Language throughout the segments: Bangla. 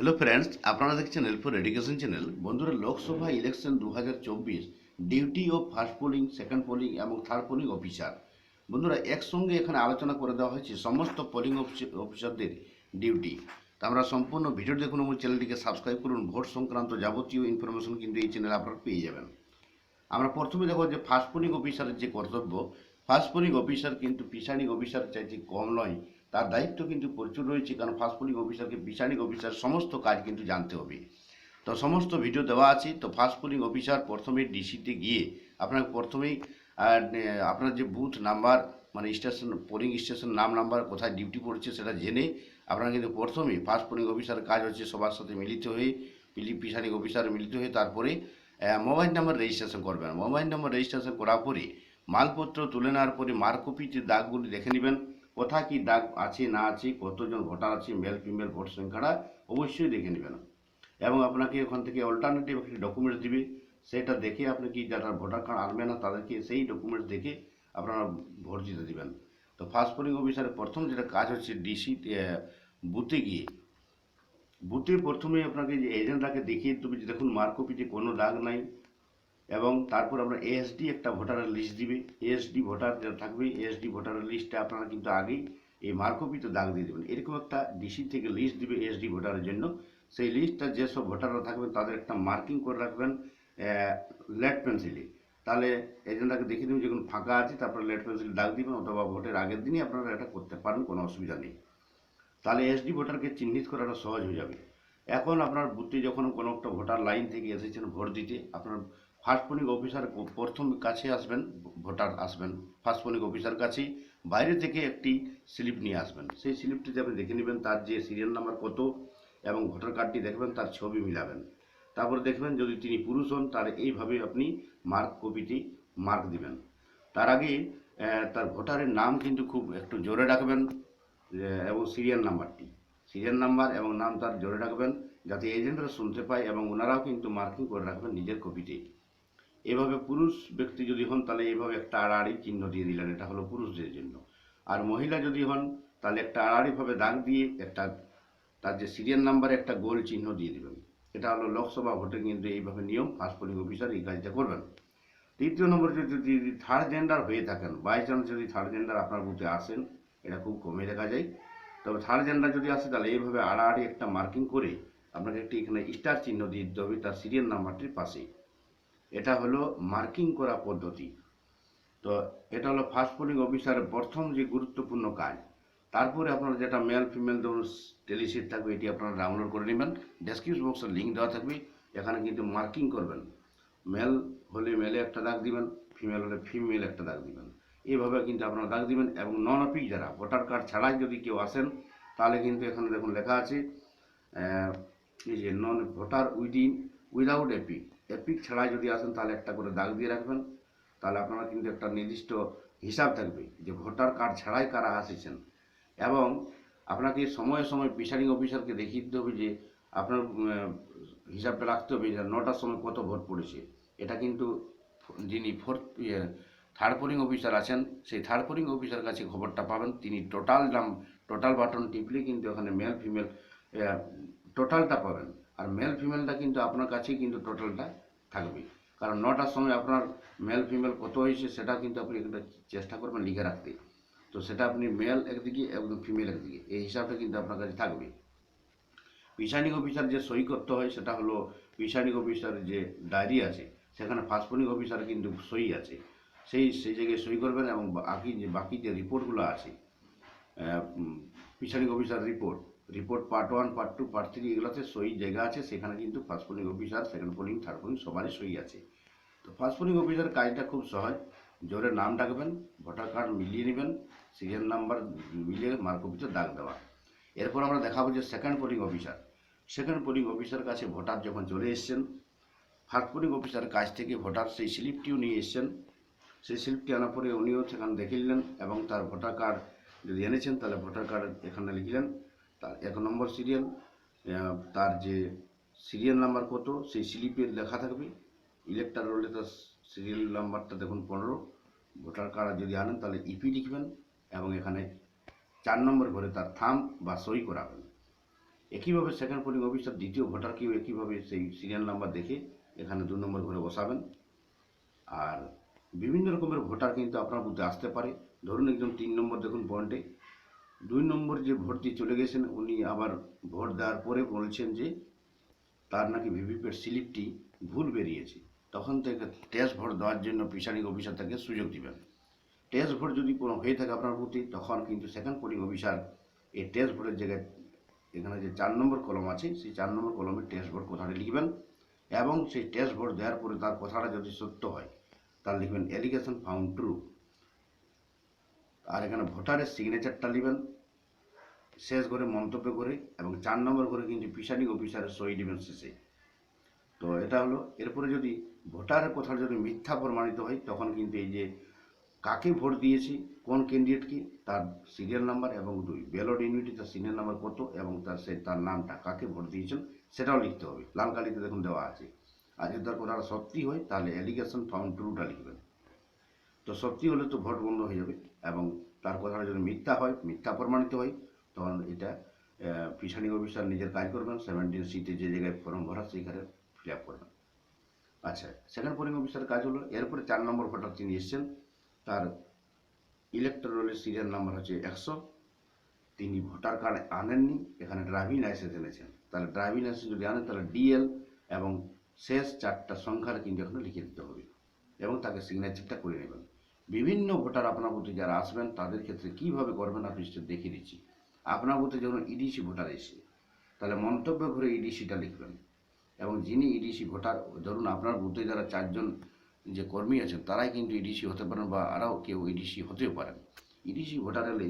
হ্যালো ফ্রেন্ডস আপনারা দেখছেন এলফোর এডুকেশন চ্যানেল বন্ধুরা, লোকসভা ইলেকশন দু হাজার চব্বিশ duty of first polling second polling এবং থার্ড পোলিং অফিসার বন্ধুরা, একসঙ্গে এখানে আলোচনা করে দেওয়া হয়েছে সমস্ত পোলিং অফিসারদের ডিউটি তা আমরা সম্পূর্ণ ভিডিও দেখুন এবং চ্যানেলটিকে সাবস্ক্রাইব করুন। ভোট সংক্রান্ত যাবতীয় ইনফরমেশন কিন্তু এই চ্যানেলে আপনারা পেয়ে যাবেন। আমরা প্রথমে দেখো যে ফার্স্ট পোলিং অফিসারের যে কর্তব্য। ফার্স্ট পোলিং অফিসার কিন্তু পিসানিং অফিসার চাইতে কম নয়। তার দায়িত্ব কিন্তু প্রচুর রয়েছে, কারণ ফার্স্ট পোলিং অফিসারকে পিসানিং অফিসার সমস্ত কাজ কিন্তু জানতে হবে। তো সমস্ত ভিডিও দেওয়া আছে, তো ফার্স্ট পোলিং অফিসার প্রথমে ডিসিতে গিয়ে আপনাকে প্রথমেই আপনার যে বুথ নাম্বার মানে স্টেশন পোলিং স্টেশন নাম নাম্বার কোথায় ডিউটি পড়ছে সেটা জেনে আপনারা কিন্তু প্রথমেই ফার্স্ট পোলিং অফিসারের কাজ হচ্ছে সবার সাথে মিলিত হয়ে, পিলি পিসানিং অফিসার মিলিত হয়ে তারপরে মোবাইল নাম্বার রেজিস্ট্রেশন করবেন। মোবাইল নাম্বার রেজিস্ট্রেশন করার পরে মালপত্র তুলে নেওয়ার পরে মার্কপিতে দাগগুলি দেখে নেবেন কোথায় কি দাগ আছে, না আছে, কতজন ভোটার আছে মেল ফিমেল ভোট সংখ্যাটা অবশ্যই দেখে নেবেন। এবং আপনাকে ওখান থেকে অল্টারনেটিভ একটি ডকুমেন্টস দিবে। সেটা দেখে আপনি কি যারা ভোটার কার্ড আনবে না, তাদেরকে সেই ডকুমেন্টস দেখে আপনারা ভোট দিতে দেবেন। তো ফার্স্ট পোলিং অফিসারের প্রথম যেটা কাজ হচ্ছে ডিসি বুথে গিয়ে। বুথে প্রথমে আপনাকে যে এজেন্টটাকে দেখিয়ে যে দেখুন মার্কপিতে কোনো দাগ নাই। এবং তারপর আপনার এএসডি একটা ভোটারের লিস্ট দিবে। এএসডি ভোটার যেটা থাকবে এএসডি ভোটারের লিস্টে আপনারা কিন্তু আগেই এই মার্কপিতে দাগ দিয়ে দেবেন। এরকম একটা ডিসি থেকে লিস্ট দিবে এএসডি ভোটারের জন্য। সেই লিস্টটা যেসব ভোটাররা থাকবেন, তাদের একটা মার্কিং করে রাখবেন লেড পেন্সিলে তাহলে এজেন্টটাকে দেখে দেবেন যেগুলো ফাঁকা আছে, তারপরে লেড পেন্সিল দাগ দিবেন অথবা ভোটের আগের দিনই আপনারা এটা করতে পারেন, কোনো অসুবিধা নেই। তাহলে এসডি ভোটারকে চিহ্নিত করাটা সহজ হয়ে যাবে। এখন আপনার বুথে যখন কোনো একটা ভোটার লাইন থেকে এসেছেন ভোট দিতে, আপনার ফার্স্ট পোলিং অফিসার প্রথম কাছে আসবেন, ভোটার আসবেন। ফার্স্ট পোলিং অফিসার কাছে বাইরে থেকে একটি স্লিপ নিয়ে আসবেন। সেই স্লিপটিতে আপনি দেখে নেবেন তার যে সিরিয়াল নাম্বার কত এবং ভোটার কার্ডটি দেখবেন, তার ছবি মিলাবেন। তারপরে দেখবেন যদি তিনি পুরুষ হন তাহলে এইভাবে আপনি মার্ক কপিটি মার্ক দিবেন। তার আগে তার ভোটারের নাম কিন্তু খুব একটু জোরে রাখবেন এবং সিরিয়াল নাম্বারটি সিরিয়াল নাম্বার এবং নাম তার জোরে রাখবেন, যাতে এজেন্টরা শুনতে পায় এবং ওনারাও কিন্তু মার্কিং করে রাখবেন নিজের কপিতে এভাবে পুরুষ ব্যক্তি যদি হন, তাহলে এইভাবে একটা আড়াআড়ি চিহ্ন দিয়ে দিলেন, এটা হলো পুরুষদের জন্য। আর মহিলা যদি হন, তাহলে একটা আড়াআড়িভাবে দাগ দিয়ে একটা, তার যে সিরিয়াল নাম্বারে একটা গোল চিহ্ন দিয়ে দিবেন। এটা হলো লোকসভা ভোটে কিন্তু এইভাবে নিয়ম ফার্স্ট পোলিং অফিসার এই কাজটা করবেন। তৃতীয় নম্বর যদি থার্ড জেন্ডার হয়ে থাকেন বাই চান্স যদি থার্ড জেন্ডার আপনার বুথে আসেন, এটা খুব কমে দেখা যায়। তবে থার্ড জেন্ডার যদি আসে, তাহলে এইভাবে আড়াআড়ি একটা মার্কিং করে আপনাকে একটি এখানে স্টার চিহ্ন দিয়ে দিতে হবে, তার সিরিয়াল নাম্বারটির পাশে এটা হলো মার্কিং করা পদ্ধতি। তো এটা হলো ফার্স্ট পোলিং অফিসারের প্রথম যে গুরুত্বপূর্ণ কাজ। তারপরে আপনার যেটা মেল, ফিমেল, ধরুন টেলিসিট থাকবে, এটি আপনারা ডাউনলোড করে নেবেন। ডেসক্রিপশন বক্সের লিঙ্ক দেওয়া থাকবে, এখানে কিন্তু মার্কিং করবেন। মেল হলে মেলে একটা দাগ দিবেন, ফিমেল হলে ফিমেল একটা দাগ দিবেন। এইভাবে কিন্তু আপনারা দাগ দিবেন এবং non EPIC voter, voter card ছাড়াই যদি কেউ আসেন, তাহলে কিন্তু এখানে দেখুন লেখা আছে এই যে non voter within without EPIC EPIC ছাড়াই যদি আসেন, তাহলে একটা করে দাগ দিয়ে রাখবেন। তাহলে আপনারা কিন্তু একটা নির্দিষ্ট হিসাব থাকবে যে ভোটার কার্ড ছাড়াই কারা আসেছেন। এবং আপনাকে সময়ে সময় প্রিসাইডিং অফিসারকে দেখিয়ে দিতে হবে যে আপনার হিসাবটা রাখতে হবে যে নটার সময় কত ভোট পড়েছে। এটা কিন্তু যিনি ফোর্থ থার্ড পোলিং অফিসার আছেন, সেই থার্ড পোলিং অফিসার কাছে খবরটা পাবেন। তিনি টোটাল নাম টোটাল বাটন টিপলে কিন্তু ওখানে মেল ফিমেল টোটালটা পাবেন। আর মেল ফিমেলটা কিন্তু আপনার কাছেই কিন্তু টোটালটা থাকবে। কারণ নটার সময় আপনার মেল ফিমেল কত হয়েছে সেটা কিন্তু আপনি একটা চেষ্টা করবেন লিখে রাখতে। তো সেটা আপনি মেল একদিকে এবং ফিমেল একদিকে, এই হিসাবটা কিন্তু আপনার কাছে থাকবে। প্রিসাইডিং অফিসার যে সই করতে হয় সেটা হলো প্রিসাইডিং অফিসার যে ডায়েরি আছে, সেখানে পোলিং অফিসার কিন্তু সই আছে। সেই সেই জায়গায় সই করবেন এবং বাকি যে বাকি যে রিপোর্টগুলো আছে presiding officer report report part one part two part three এগুলোতে সই জায়গা আছে, সেখানে কিন্তু first polling officer second polling third polling সবারই সই আছে। তো ফার্স্ট পোলিং অফিসার কাজটা খুব সহজ, জোরে নাম ডাকবেন ভোটার কার্ড মিলিয়ে নেবেন সিরিয়াল নাম্বার মিলিয়ে মার্কপিতে দাগ দেওয়া। এরপর আমরা দেখাবো যে second polling officer second polling officer কাছে ভোটার যখন চলে এসছেন ফার্স্ট পোলিং অফিসারের কাছ থেকে ভোটার সেই স্লিপটিও নিয়ে এসছেন। সেই স্লিপটি আনার পরে উনিও সেখানে দেখে নিলেন এবং তার ভোটার কার্ড যদি এনেছেন, তাহলে ভোটার কার্ড এখানে লিখলেন। তার এক নম্বর সিরিয়াল তার যে সিরিয়াল নাম্বার কত, সেই স্লিপে লেখা থাকবে। ইলেক্টার রোলে তার সিরিয়াল নাম্বারটা দেখুন পনেরো। ভোটার কার্ড যদি আনেন, তাহলে ইপি লিখবেন এবং এখানে চার নম্বর ঘরে তার থাম বা সই করাবেন। একইভাবে সেকেন্ড পোলিং অফিসার দ্বিতীয় ভোটারকেও একইভাবে সেই সিরিয়াল নাম্বার দেখে এখানে দু নম্বর ঘরে বসাবেন। আর বিভিন্ন রকমের ভোটার কিন্তু আপনার বুথে আসতে পারে। ধরুন একজন তিন নম্বর দেখুন পয়েন্টে দুই নম্বর যে ভোট দিয়ে চলে গেছেন, উনি আবার ভোট দেওয়ার পরে বলছেন যে, তার নাকি ভিভিপ্যাট স্লিপটি ভুল বেরিয়েছে। তখন থেকে টেস্ট ভোট দেওয়ার জন্য প্রিসাইডিং অফিসার তাকে সুযোগ দিবেন। টেস্ট ভোট যদি কোনো হয়ে থাকে আপনার প্রতি, তখন কিন্তু সেকেন্ড পোলিং অফিসার এই টেস্ট ভোটের জায়গায় এখানে যে চার নম্বর কলম আছে, সেই চার নম্বর কলমে টেস্ট ভোট কথাটা লিখবেন এবং সেই টেস্ট ভোট দেওয়ার পরে তার কথাটা যদি সত্য হয় তার লিখবেন এলিগেশন ফাউন্ড ট্রু। আর এখানে ভোটারের সিগনেচারটা নেবেন। শেষ করে মন্তব্য করে এবং চার নম্বর করে কিন্তু প্রিসাইডিং অফিসারের সই নেবেন শেষে। তো এটা হলো, এরপরে যদি ভোটারের কথা যদি মিথ্যা প্রমাণিত হয়, তখন কিন্তু এই যে কাকে ভোট দিয়েছি, কোন ক্যান্ডিডেটকে তার সিরিয়াল নাম্বার এবং দুই ব্যালট ইউনিটি তার সিরিয়াল নাম্বার কত এবং তার সে, তার নামটা কাকে ভোট দিয়েছেন, সেটাও লিখতে হবে। লাল কালিতে দেখুন দেওয়া আছে। আর যদি তার কথাটা সত্যি হয়, তাহলে অ্যালিগেশন ফাউন্ড ট্রুটা লিখবেন। তো সত্যি হলে তো ভোট বন্ধ হয়ে যাবে। এবং তার কথাটা যদি মিথ্যা হয়, মিথ্যা প্রমাণিত হয়, তখন এটা প্রিসাইডিং অফিসার নিজের কাজ করবেন, সেভেন্টিন সিটে যে জায়গায় ফর্ম ভরা সেইখানে ফিল আপ করবেন। আচ্ছা সেকেন্ড পোলিং অফিসার কাজ হলো, এরপরে চার নম্বর ভোটার তিনি এসছেন, তার ইলেকট্রনের সিরিয়াল নাম্বার হচ্ছে একশো। তিনি ভোটার কার্ড আনেননি, এখানে ড্রাইভিং লাইসেন্স এনেছেন। তাহলে ড্রাইভিং লাইসেন্স যদি আনেন, তাহলে ডিএল এবং শেষ চারটা সংখ্যার কিন্তু এখানে লিখে দিতে হবে এবং তাকে সিগনেচারটা করে নেবেন। বিভিন্ন ভোটার আপনার বুথে যারা আসবেন, তাদের ক্ষেত্রে কীভাবে করবেন আপনি সেটা দেখিয়ে দিচ্ছি আপনার বুথে যখন ইডিসি ভোটার এসে, তাহলে মন্তব্য ঘরে ইডিসিটা লিখবেন। এবং যিনি ইডিসি ভোটার, ধরুন আপনার বুথে যারা চারজন যে কর্মী আছেন, তারাই কিন্তু ইডিসি হতে পারেন বা আরও কেউ ইডিসি হতেও পারেন। ইডিসি ভোটার এলে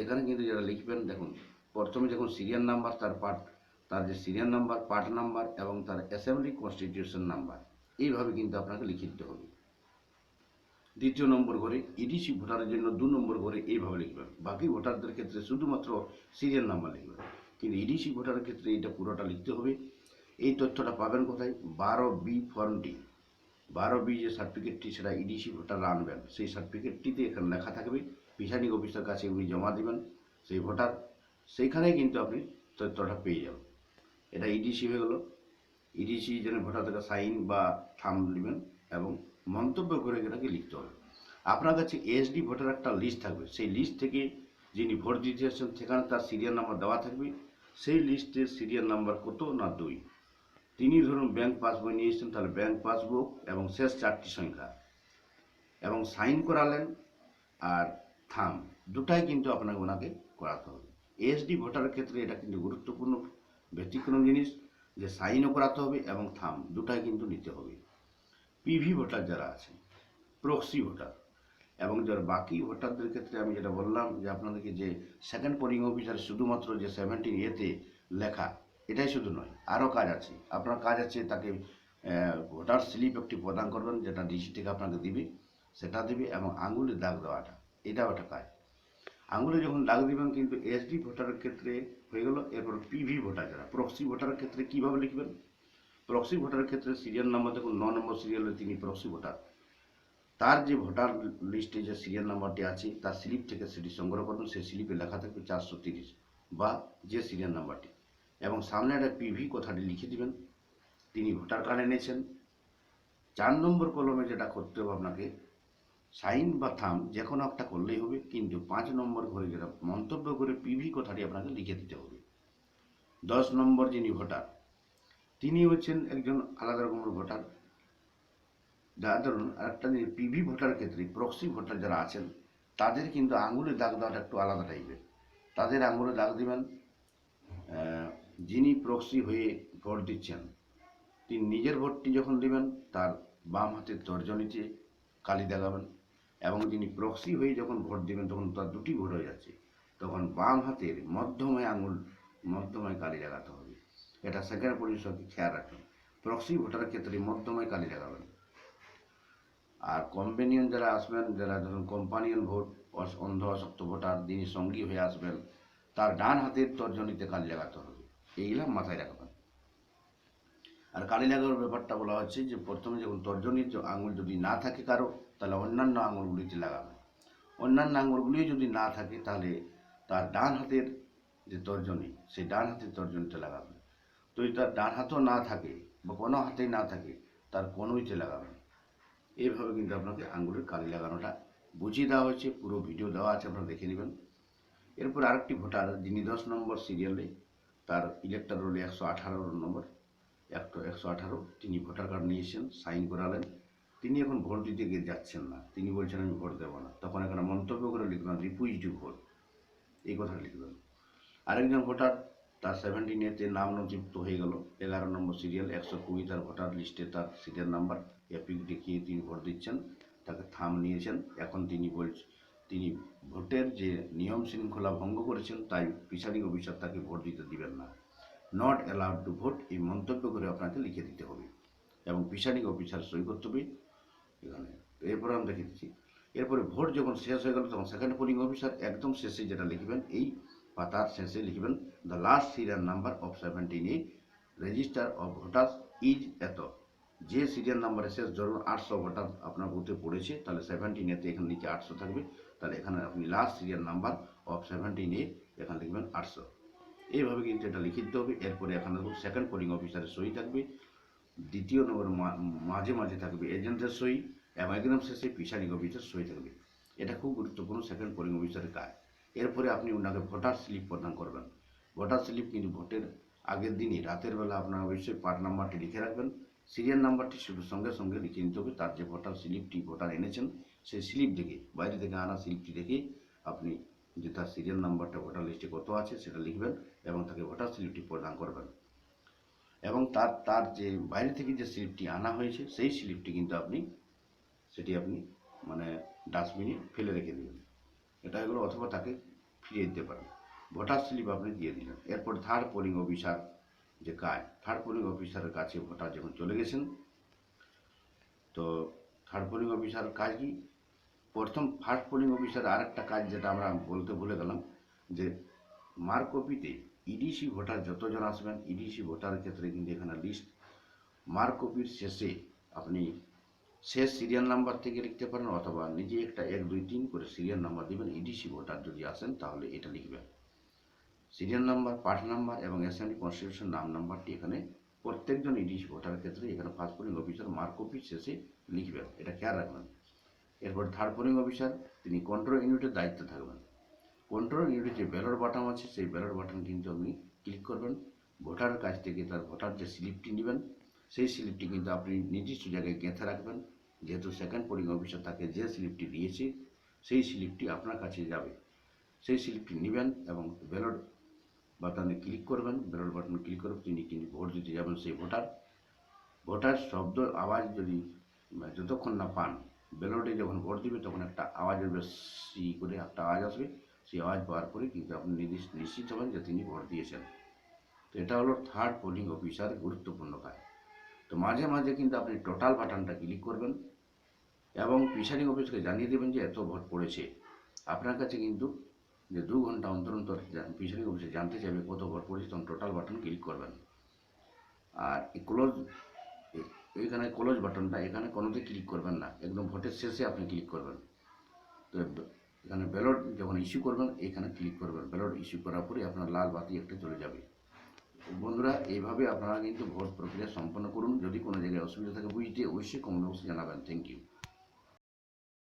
এখানে কিন্তু যারা লিখবেন, দেখুন, প্রথমে যখন সিরিয়াল নাম্বার, তার পার্ট, তার যে সিরিয়াল নাম্বার, পার্ট নাম্বার এবং তার অ্যাসেম্বলি কনস্টিটিউশন নাম্বার, এইভাবে কিন্তু আপনাকে লিখে দিতে হবে। দ্বিতীয় নম্বর ঘরে ইডিসি ভোটারের জন্য দু নম্বর ঘরে এইভাবে লিখবেন বাকি ভোটারদের ক্ষেত্রে শুধুমাত্র সিরিয়াল নাম্বার লিখবেন কিন্তু ইডিসি ভোটারের ক্ষেত্রে এটা পুরোটা লিখতে হবে। এই তথ্যটা পাবেন কোথায়? বারো বি ফর্মটি বারো বি যে সার্টিফিকেটটি সেটা ইডিসি ভোটাররা আনবেন। সেই সার্টিফিকেটটিতে এখানে লেখা থাকবে প্রিসাইডিং অফিসের কাছে উনি জমা দিবেন সেই ভোটার। সেইখানে কিন্তু আপনি তথ্যটা পেয়ে যাবেন। এটা ইডিসি হয়ে গেল। ইডিসি যেন ভোটার সাইন বা থাম নেবেন এবং মন্তব্য করে এটাকে লিখতে হবে। আপনার কাছে এসডি ভোটার একটা লিস্ট থাকবে। সেই লিস্ট থেকে যিনি ভোট দিতে এসেছেন, সেখানে তার সিরিয়াল নাম্বার দেওয়া থাকবে। সেই লিস্টের সিরিয়াল নাম্বার কত না দুই? তিনি ধরুন ব্যাংক পাসবই নিয়ে এসেছেন, তাহলে ব্যাংক পাসবুক এবং শেষ চারটি সংখ্যা। এবং সাইন করালেন আর থাম। দুটাই কিন্তু আপনাকে ওনাকে করাতে হবে। এসডি ভোটারের ক্ষেত্রে এটা কিন্তু গুরুত্বপূর্ণ, ব্যতিক্রম জিনিস যে সাইনও করাতে হবে এবং থাম। দুটাই কিন্তু নিতে হবে। পিভি ভোটার যারা আছে প্রক্সি ভোটার এবং যারা বাকি ভোটারদের ক্ষেত্রে আমি যেটা বললাম যে আপনাদেরকে যে সেকেন্ড পোলিং অফিসার শুধুমাত্র যে সেভেন্টিন এতে লেখা, এটাই শুধু নয়, আরও কাজ আছে। আপনার কাজ আছে তাকে ভোটার স্লিপ একটি প্রদান করবেন, যেটা ডিসি থেকে আপনাকে দিবে, সেটা দিবে এবং আঙুলে দাগ দেওয়াটা, এটাও একটা কাজ। আঙুলে যখন দাগ দিবেন কিন্তু এসডি ভোটারের ক্ষেত্রে হয়ে গেল, এরপর পিভি ভোটার যারা প্রক্সি ভোটারের ক্ষেত্রে কীভাবে লিখবেন? প্রক্সি ভোটারের ক্ষেত্রে সিরিয়াল নাম্বার দেখুন, ন নম্বর সিরিয়ালে তিনি প্রক্সি ভোটার তার যে ভোটার লিস্টে যে সিরিয়াল নাম্বারটি আছে, তার স্লিপ থেকে সেটি সংগ্রহ করবেন সেই স্লিপে লেখা থাকবে চারশো তিরিশ বা যে সিরিয়াল নাম্বারটি এবং সামনে একটা পিভি কথাটি লিখে দিবেন। তিনি ভোটার কার্ড এনেছেন। চার নম্বর কলমে যেটা করতে হবে আপনাকে সাইন বা থাম যে কোনো একটা করলেই হবে, কিন্তু পাঁচ নম্বর ঘরে যেটা মন্তব্য করে পিভি কথাটি আপনাকে লিখে দিতে হবে। দশ নম্বর যিনি ভোটার তিনি হচ্ছেন একজন আলাদা রকমের ভোটার। যা ধরুন আরেকটা পিভি ভোটার ক্ষেত্রে প্রক্সি ভোটার যারা আছেন, তাদের কিন্তু আঙুলে দাগ দেওয়াটা একটু আলাদা টাইপের তাদের আঙুলে দাগ দিবেন যিনি প্রক্সি হয়ে ভোট দিচ্ছেন, তিনি নিজের ভোটটি যখন দিবেন, তার বাম হাতের তর্জনীতে কালি দেখাবেন এবং যিনি প্রক্সি হয়ে যখন ভোট দিবেন, তখন তার দুটি ভোট হয়ে যাচ্ছে। তখন বাম হাতের মধ্যময় আঙুল মধ্যময় কালি লাগাতে হবে। এটা সেকেন্ড পরিষদকে খেয়াল রাখবেন। প্রক্সি ভোটারের ক্ষেত্রে মধ্যময় কালি লাগাবেন। আর কম্পেনিয়ন যারা আসবেন, যারা ধরুন কোম্পানিয়ন ভোট অন্ধ অশক্ত ভোটার যিনি সঙ্গী হয়ে আসবেন, তার ডান হাতের তর্জনীতে কালি লাগাতে হবে। এইগুলা মাথায় রাখবেন। আর কালি লাগানোর ব্যাপারটা বলা হচ্ছে যে, প্রথমে যখন তর্জনীর আঙুল যদি না থাকে কারও, তাহলে অন্যান্য আঙুলগুলিতে লাগাবেন। অন্যান্য আঙুলগুলি যদি না থাকে, তাহলে তার ডান হাতের যে তর্জনী, সেই ডান হাতের তর্জনীতে লাগাবেন। যদি তার ডান হাতও না থাকে বা কোনো হাতেই না থাকে, তার কোনোইতে লাগাবেন এইভাবে কিন্তু আপনাকে আঙ্গুলের কালি লাগানোটা বুঝিয়ে দেওয়া হয়েছে, পুরো ভিডিও দেওয়া আছে, আপনারা দেখে নেবেন। এরপর আরেকটি ভোটার, যিনি দশ নম্বর সিরিয়ালে তার ইলেক্টর রোলে একশো আঠারো নম্বর একশো একশো আঠারো, তিনি ভোটার কার্ড নিয়েছেন, সাইন করালেন। তিনি এখন ভোট দিতে গিয়ে যাচ্ছেন না। তিনি বলছেন, আমি ভোট দেবো না। তখন এখানে মন্তব্য করে লিখবেন, রিপুইজ টু ভোট। এই কথা লিখবেন। আরেকজন ভোটার তার সেভেন্টিন এতে নাম নথিভুক্ত হয়ে গেল, এগারো নম্বর সিরিয়াল একশো কুড়ি তার ভোটার লিস্টে তার সিরিয়াল নাম্বার এপিক দেখিয়ে তিনি ভোট দিচ্ছেন, তাকে থাম নিয়েছেন। এখন তিনি বলছেন তিনি ভোটের যে নিয়ম শৃঙ্খলা ভঙ্গ করেছেন, তাই প্রিসাইডিং অফিসার তাকে ভোট দিতে দিবেন না। নট অ্যালাউড টু ভোট এই মন্তব্য করে আপনাকে লিখে দিতে হবে। এবং প্রিসাইডিং অফিসার সই করতে হবে এখানে। এরপরে আমি দেখে দিচ্ছি। এরপরে ভোট যখন শেষ হয়ে গেল, তখন সেকেন্ড পোলিং অফিসার একদম শেষে যেটা লিখবেন, এই পাতার শেষে লিখবেন the last serial number of seventeen এই রেজিস্টার অফ ভোটার্স ইজ এত। যে সিরিয়াল নাম্বারে শেষ ধরুন আটশো ভোটার আপনার বুথে পড়েছে, তাহলে সেভেন্টিন এতে এখানে নিচে আটশো থাকবে। তাহলে এখানে আপনি last serial number of seventeen এ এখানে লিখবেন আটশো। এইভাবে কিন্তু এটা লিখে দিতে হবে। এরপরে এখানে দেখুন সেকেন্ড পোলিং অফিসারের সই থাকবে। দ্বিতীয় নম্বর মাঝে মাঝে থাকবে এজেন্টের সই এবং একদম শেষে পিসারিং অফিসার সই থাকবে। এটা খুব গুরুত্বপূর্ণ সেকেন্ড পোলিং অফিসারের কাজ। এরপরে আপনি ওনাকে ভোটার স্লিপ প্রদান করবেন। ভোটার স্লিপ কিন্তু ভোটের আগের দিনই, রাতের বেলা আপনার অবশ্যই পার্ট নাম্বারটি লিখে রাখবেন। সিরিয়াল নাম্বারটি শুধু সঙ্গে সঙ্গে লিখে নিতে হবে। তার যে ভোটার স্লিপটি ভোটার এনেছেন, সেই স্লিপ দেখে, বাইরে থেকে আনা স্লিপটি দেখে আপনি যে তার সিরিয়াল নাম্বারটা ভোটার লিস্টে কত আছে সেটা লিখবেন এবং তাকে ভোটার স্লিপটি প্রদান করবেন। এবং তার তার যে বাইরে থেকে যে স্লিপটি আনা হয়েছে, সেই স্লিপটি কিন্তু আপনি, সেটি আপনি মানে ডাস্টবিনে ফেলে রেখে দেবেন। এটা এগুলো অথবা তাকে ফিরিয়ে দিতে পারেন। ভোটার স্লিপ আপনি দিয়ে দিলেন। এরপর থার্ড পোলিং অফিসার যে কাজ থার্ড পোলিং অফিসারের কাছে ভোটার যখন চলে গেছেন, তো থার্ড পোলিং অফিসার কাজ কি? প্রথম ফার্স্ট পোলিং অফিসার আরেকটা কাজ যেটা আমরা বলতে ভুলে গেলাম, যে মার্ক কপিতে ইডিসি ভোটার যতজন আসবেন ইডিসি ভোটারের ক্ষেত্রে কিন্তু এখানে লিস্ট মার্ক কপির শেষে আপনি শেষ সিরিয়াল নাম্বার থেকে লিখতে পারেন অথবা নিজে একটা এক, দুই, তিন করে সিরিয়াল নাম্বার দিবেন ইডিসি ভোটার যদি আসেন তাহলে এটা লিখবেন। সিরিয়াল নাম্বার পার্ট নাম্বার এবং অ্যাসেম্বলি কনস্টিটিউশন নাম নাম্বারটি এখানে প্রত্যেকজন ইডিসি ভোটারের ক্ষেত্রে এখানে ফার্স্ট পোলিং অফিসার মার্ক কপির শেষে লিখবেন। এটা খেয়াল রাখবেন। এরপর থার্ড পোলিং অফিসার তিনি কন্ট্রোল ইউনিটের দায়িত্বে থাকবেন। কন্ট্রোল ইউনিটের যে ব্যালট বাটন আছে, সেই ব্যালট বাটন কিন্তু আপনি ক্লিক করবেন। ভোটারের কাছ থেকে তার ভোটার যে স্লিপটি নেবেন, সেই স্লিপটি কিন্তু আপনি নির্দিষ্ট জায়গায় গেঁথে রাখবেন। যেহেতু সেকেন্ড পোলিং অফিসার তাকে যে স্লিপটি দিয়েছে, সেই স্লিপটি আপনার কাছে যাবে। সেই স্লিপটি নেবেন এবং ব্যালট বাটনে ক্লিক করবেন। ব্যালট বাটনে ক্লিক করে তিনি কিন্তু ভোট দিতে যাবেন সেই ভোটার। ভোটার শব্দ, আওয়াজ যদি যতক্ষণ না পান ব্যালটে যখন ভোট দিবে, তখন একটা আওয়াজ সি করে একটা আওয়াজ আসবে। সেই আওয়াজ পাওয়ার পরে কিন্তু আপনি নির্দিষ্ট, নিশ্চিত হবেন যে তিনি ভোট দিয়েছেন। তো এটা হলো থার্ড পোলিং অফিসার গুরুত্বপূর্ণ কাজ। তো মাঝে মাঝে কিন্তু আপনি টোটাল বাটনটা ক্লিক করবেন। এবং প্রিসাইডিং অফিসকে জানিয়ে দেবেন যে এত ভোট পড়েছে। আপনার কাছে কিন্তু যে দু ঘণ্টা অন্তর অন্তর প্রিসাইডিং অফিসে জানতে চাইবে কত ভোট পড়েছে, তখন টোটাল বাটন ক্লিক করবেন। আর এই ক্লোজ এইখানে ক্লোজ বাটনটা এখানে কোনোতে ক্লিক করবেন না। একদম ভোটের শেষে আপনি ক্লিক করবেন। তো এখানে ব্যালট যখন ইস্যু করবেন এখানে ক্লিক করবেন। ব্যালট ইস্যু করার পরে আপনার লাল বাতি একটা চলে যাবে। বন্ধুরা, এইভাবে আপনারা কিন্তু ভোট প্রক্রিয়া সম্পন্ন করুন। যদি কোনো জায়গায় অসুবিধা থাকে, বুঝতে অবশ্যই কমেন্ট বক্সে জানাবেন। Thank you